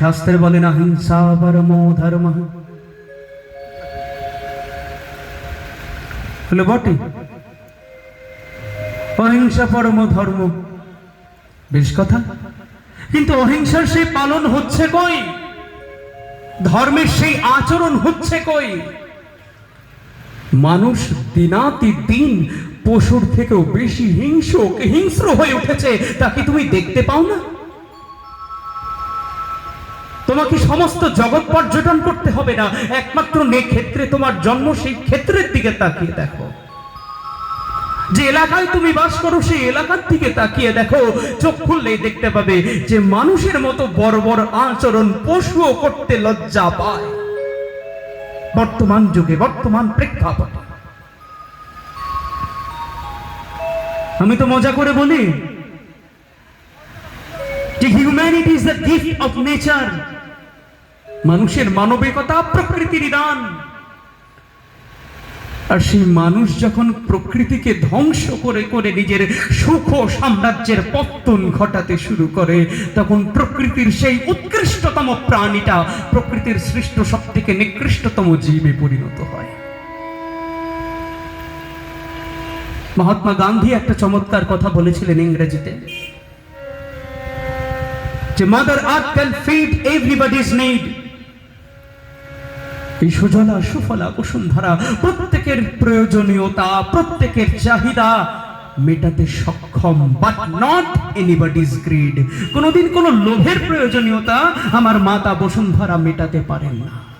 শাস্ত্রে বলেন অহিংসা পরমো ধর্ম। হলো বটে? অহিংসা পরম ধর্ম। বেশ কথা। কিন্তু অহিংসার সেই পালন হচ্ছে কই? ধর্মের সেই আচরণ হচ্ছে কই? মানুষ দিনাতি দিন পশুর থেকেও বেশি হিংস্র হিংস্র হয়ে উঠেছে। তা কি তুমি দেখতে পাও না? তোমাকে সমস্ত জগৎ পর্যটন করতে হবে না। একমাত্র ক্ষেত্রে তোমার জন্ম, সেই ক্ষেত্রের দিকে তাকিয়ে দেখো। যে এলাকায় তুমি বাস করো, সেই এলাকার দিকে তাকিয়ে দেখো। চোখ খুললেই দেখতে পাবে যে মানুষের মতো বড় আচরণ পশুও করতে লজ্জা পায়। বর্তমান যুগে, বর্তমান প্রেক্ষাপটে। আমি তো মজা করে বলি যে humanity is the gift of nature মানুষের মানবিকতা প্রকৃতির দান আর সেই মানুষ যখন প্রকৃতিকে ধ্বংস করে করে নিজের সুখ সাম্রাজ্যের পত্তন ঘটাতে শুরু করে, তখন প্রকৃতির সেই উৎকৃষ্টতম প্রাণীটা প্রকৃতির সৃষ্ট সব থেকে নিকৃষ্টতম জীবে পরিণত হয়। মহাত্মা গান্ধী একটা চমৎকার কথা বলেছিলেন ইংরেজিতে, যে mother earth can feed everybody's need এই সুজলা সুফলা বসুন্ধরা, প্রত্যেকের প্রয়োজনীয়তা, প্রত্যেকের চাহিদা, মেটাতে সক্ষম বাট নট এনিবডিজ গ্রিড কোনোদিন কোনো লোভের প্রয়োজনীয়তা আমার মাতা বসুন্ধরা মেটাতে পারেন না।